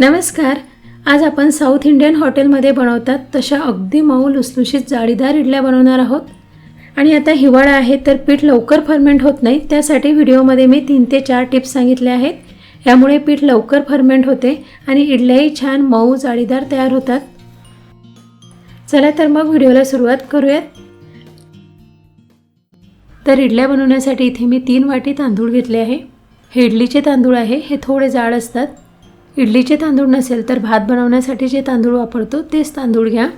नमस्कार. आज आपण साऊथ इंडियन हॉटेलमध्ये बनवतात तशा अगदी मऊ लुसलुशीत जाळीदार इडल्या बनवणार आहोत. आणि आता हिवाळा आहे तर पीठ लवकर फर्मेंट होत नाही त्यासाठी व्हिडिओमध्ये मी तीन ते चार टिप्स सांगितल्या आहेत. यामुळे पीठ लवकर फर्मेंट होते आणि इडल्याही छान मऊ जाळीदार तयार होतात. चला तर मग व्हिडिओला सुरुवात करूयात. तर इडल्या बनवण्यासाठी इथे मी तीन वाटी तांदूळ घेतले आहे. हे इडलीचे तांदूळ आहे हे थोडे जाड असतात. इडलीचे तांदूळ नसेल तर भात बनवण्यासाठी जे तांदूळ वापरतो तेच तांदूळ घ्या.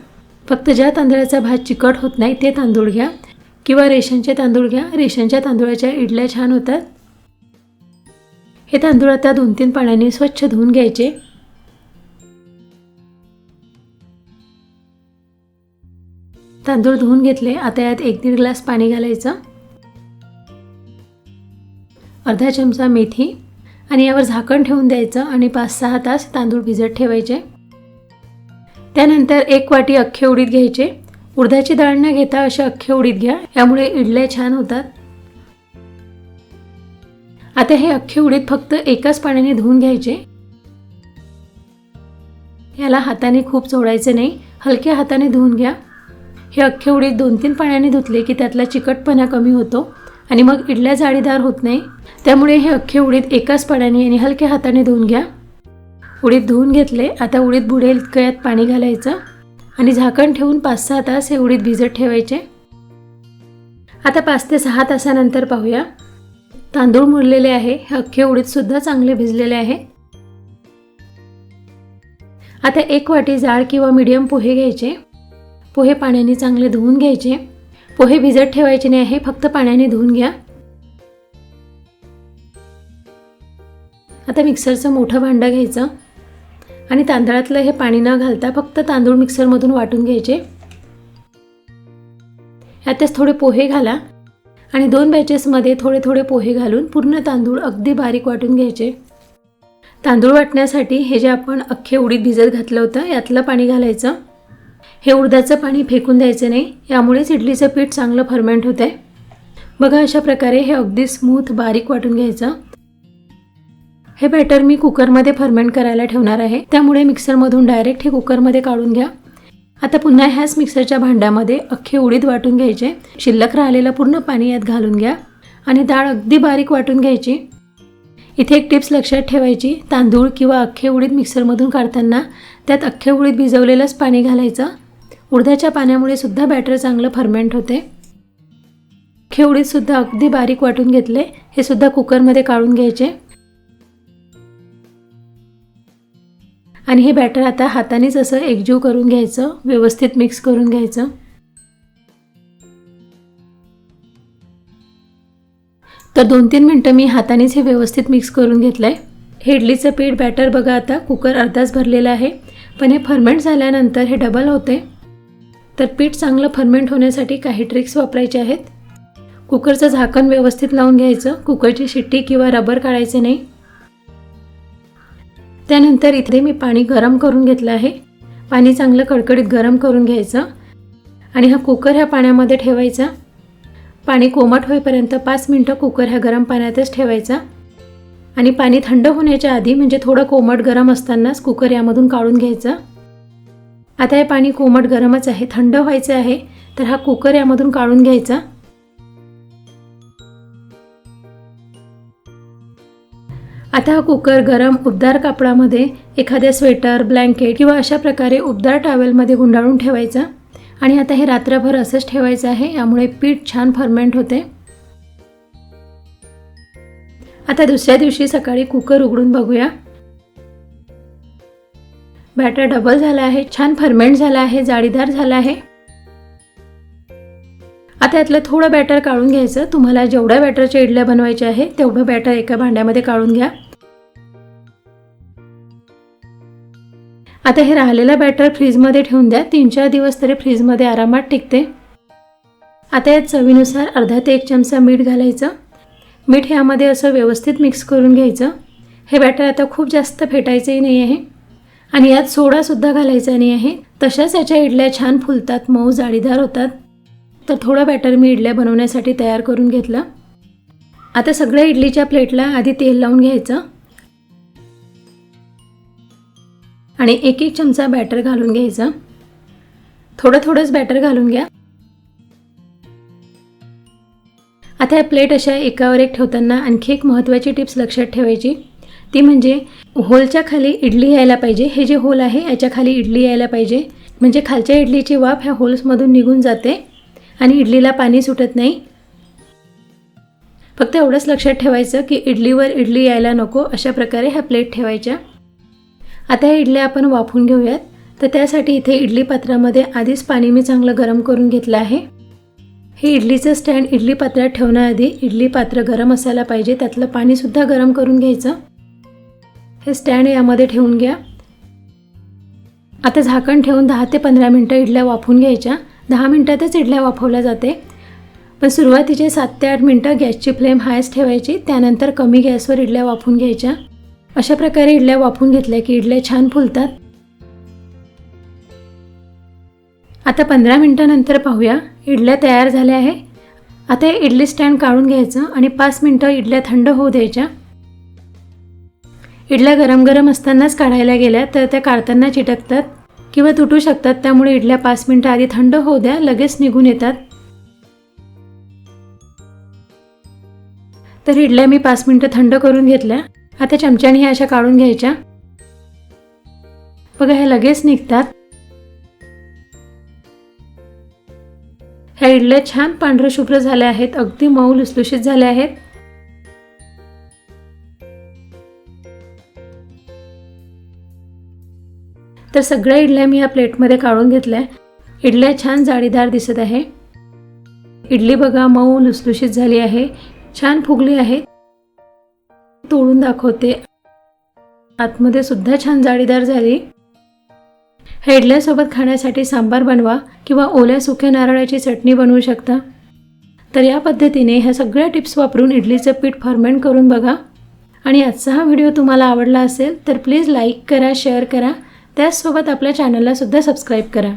फक्त ज्या तांदळाचा भात चिकट होत नाही ते तांदूळ घ्या. किंवा रेशनचे तांदूळ घ्या. रेशनच्या तांदूळाच्या इडल्या छान होतात. हे तांदूळ आता दोन तीन पाण्याने स्वच्छ धुवून घ्यायचे. तांदूळ धुवून घेतले. आता यात एक दीड ग्लास पाणी घालायचं. अर्धा चमचा मेथी. आणि यावर झाकण ठेवून द्यायचं आणि पाच सहा तास तांदूळ भिजत ठेवायचे. त्यानंतर एक वाटी अख्खे उडीद घ्यायचे. उडदाची डाळ न घेता असे अख्खे उडीद घ्या यामुळे इडल्या छान होतात. आता हे अख्खे उडीद फक्त एकाच पाण्याने धुवून घ्यायचे. याला हाताने खूप चोडायचे नाही हलक्या हाताने धुवून घ्या. हे अख्खे उडीद दोन तीन पाण्याने धुतले की त्यातला चिकटपणा कमी होतो. आणि मग इडल्या जाळीदार होत नाही. त्यामुळे हे अख्खे उडीद एकाच पाण्याने आणि हलक्या हाताने धुवून घ्या. उडीद धुवून घेतले आता उडीद बुडेल इतकं यात पाणी घालायचं आणि झाकण ठेवून पाच सहा तास हे उडीद भिजत ठेवायचे. आता पाच ते सहा तासानंतर पाहूया. तांदूळ मुरलेले आहे हे अख्खे उडीदसुद्धा चांगले भिजलेले आहे. आता एक वाटी जाड किंवा मीडियम पोहे घ्यायचे. पोहे पाण्याने चांगले धुवून घ्यायचे. पोहे भिजत ठेवायचे नाही आहे फक्त पाण्याने धुवून घ्या. आता मिक्सरचं मोठं भांडं घ्यायचं. आणि तांदळातलं हे पाणी न घालता फक्त तांदूळ मिक्सरमधून वाटून घ्यायचे. यातच थोडे पोहे घाला. आणि दोन बॅचेसमध्ये थोडे थोडे पोहे घालून पूर्ण तांदूळ अगदी बारीक वाटून घ्यायचे. तांदूळ वाटण्यासाठी हे जे आपण अख्खे उडीद भिजत घातलं होतं यातलं पाणी घालायचं. हे उडदाचं पाणी फेकून द्यायचं नाही यामुळेच इडलीचं पीठ चांगलं फर्मेंट होतं आहे बघा अशा प्रकारे हे अगदी स्मूथ बारीक वाटून घ्यायचं. हे बॅटर मी कुकरमध्ये फर्मेंट करायला ठेवणार आहे. त्यामुळे मिक्सरमधून डायरेक्ट हे कुकरमध्ये काढून घ्या. आता पुन्हा ह्याच मिक्सरच्या भांड्यामध्ये अख्खे उडीद वाटून घ्यायचे. शिल्लक राहिलेलं पूर्ण पाणी यात घालून घ्या. आणि डाळ अगदी बारीक वाटून घ्यायची. इथे एक टिप्स लक्षात ठेवायची. तांदूळ किंवा अख्खे उडीद मिक्सरमधून काढताना त्यात अख्खे उडीद भिजवलेलंच पाणी घालायचं. उडदाच्या पाण्यामुळे सुद्धा बॅटर चांगलं फर्मेंट होते. खेवडीतसुद्धा अगदी बारीक वाटून घेतले हे सुद्धा कुकरमध्ये काढून घ्यायचे. आणि हे बॅटर आता हातानेच असं एकजीव करून घ्यायचं व्यवस्थित मिक्स करून घ्यायचं. तर दोन तीन मिनटं मी हातानेच हे व्यवस्थित मिक्स करून घेतलं आहे हे इडलीचं पीठ बॅटर बघा आता कुकर अर्धाच भरलेलं आहे. पण हे फर्मेंट झाल्यानंतर हे डबल होते. तर पीठ चांगलं फर्मेंट होण्यासाठी काही ट्रिक्स वापरायचे आहेत. कुकरचं झाकण व्यवस्थित लावून घ्यायचं. कुकरची शिट्टी किंवा रबर काढायचे नाही. त्यानंतर इथे मी पाणी गरम करून घेतलं आहे. पाणी चांगलं कडकडीत गरम करून घ्यायचं. आणि हा कुकर ह्या पाण्यामध्ये ठेवायचा. पाणी कोमट होईपर्यंत पाच मिनटं कुकर ह्या गरम पाण्यातच ठेवायचा. आणि पाणी थंड होण्याच्या आधी म्हणजे थोडं कोमट गरम असतानाच कुकर यामधून काढून घ्यायचं. आता हे पाणी कोमट गरमच आहे थंड व्हायचं आहे तर हा कुकर यामधून काढून घ्यायचा. आता हा कुकर गरम उबदार कापडामध्ये एखाद्या स्वेटर ब्लँकेट किंवा अशा प्रकारे उबदार टॉवेलमध्ये गुंडाळून ठेवायचा आणि आता हे रात्रभर असंच ठेवायचं आहे यामुळे पीठ छान फर्मेंट होते. आता दुसऱ्या दिवशी सकाळी कुकर उघडून बघूया. बॅटर डबल झाला आहे छान फर्मेंट झाला आहे जाळीदार झाला आहे. आता यातलं थोडं बॅटर काढून घ्यायचं. तुम्हाला जेवढ्या बॅटरच्या इडल्या बनवायच्या आहे तेवढं बॅटर एका भांड्यामध्ये काढून घ्या. आता हे राहिलेलं बॅटर फ्रीजमध्ये ठेवून द्या. तीन चार दिवस तरी फ्रीजमध्ये आरामात टिकते. आता यात चवीनुसार अर्धा ते एक चमचा मीठ घालायचं. मीठ यामध्ये असं व्यवस्थित मिक्स करून घ्यायचं. हे बॅटर आता खूप जास्त फेटायचंही नाही आहे. आणि यात सोडासुद्धा घालायचा नाही आहे. तशाच याच्या इडल्या छान फुलतात मऊ जाळीदार होतात. तर थोडं बॅटर मी इडल्या बनवण्यासाठी तयार करून घेतलं. आता सगळ्या इडलीच्या प्लेटला आधी तेल लावून घ्यायचं. आणि एक एक चमचा बॅटर घालून घ्यायचं. थोडं थोडंच बॅटर घालून घ्या. आता या प्लेट अशा एकावर एक ठेवताना आणखी एक महत्त्वाची टिप्स लक्षात ठेवायची. ती म्हणजे होलच्या खाली इडली यायला पाहिजे. हे जे होल आहे याच्या खाली इडली यायला पाहिजे. म्हणजे खालच्या इडलीची वाफ ह्या होल्समधून निघून जाते आणि इडलीला पाणी सुटत नाही. फक्त एवढंच लक्षात ठेवायचं की इडलीवर इडली यायला नको अशा प्रकारे ह्या प्लेट ठेवायच्या. आता ह्या इडल्या आपण वाफून घेऊयात. तर त्यासाठी इथे इडली पात्रामध्ये आधीच पाणी मी चांगलं गरम करून घेतलं आहे. हे इडलीचं स्टँड इडली पात्रात ठेवण्याआधी इडली पात्र गरम असायला पाहिजे. त्यातलं पाणीसुद्धा गरम करून घ्यायचं. हे स्टँड यामध्ये ठेवून घ्या. आता झाकण ठेवून दहा ते पंधरा मिनटं इडल्या वाफवून घ्यायच्या. दहा मिनटातच इडल्या वाफवल्या जाते. पण सुरुवातीचे सात ते आठ मिनटं गॅसची फ्लेम हायच ठेवायची त्यानंतर कमी गॅसवर इडल्या वाफून घ्यायच्या. अशा प्रकारे इडल्या वाफून घेतल्या की इडल्या छान फुलतात. आता पंधरा मिनटानंतर पाहूया. इडल्या तयार झाल्या आहे. आता इडली स्टँड काढून घ्यायचं आणि पाच मिनटं इडल्या थंड होऊ द्यायच्या. इडल्या गरम गरम असतानाच काढायला गेल्या तर त्या काढताना चिटकतात किंवा तुटू शकतात त्यामुळे इडल्या पाच मिनटं आधी थंड होऊ द्या लगेच निघून येतात. तर इडल्या मी पाच मिनटं थंड करून घेतल्या. आता चमच्याने ह्या अशा काढून घ्यायच्या. बघा ह्या लगेच निघतात. ह्या इडल्या छान पांढरं शुभ्र झाल्या आहेत अगदी मऊ लुसलुशीत झाल्या आहेत. तर सगळ्या इडल्या मी या प्लेटमध्ये काढून घेतल्या. इडल्या छान जाळीदार दिसत आहे. इडली बघा मऊ लुसलुशीत झाली आहे. छान फुगली आहे. तोडून दाखवते. आतमध्ये सुद्धा छान जाळीदार झाली. ह्या इडल्यासोबत खाण्यासाठी सांबार बनवा किंवा ओल्या सुक्या नारळाची चटणी बनवू शकता. तर या पद्धतीने ह्या सगळ्या टिप्स वापरून इडलीचं पीठ फर्मेंट करून बघा. आणि आजचा हा व्हिडिओ तुम्हाला आवडला असेल तर प्लीज लाईक करा शेअर करा. त्याचसोबत आपल्या चॅनलला सुद्धा सबस्क्राईब करा.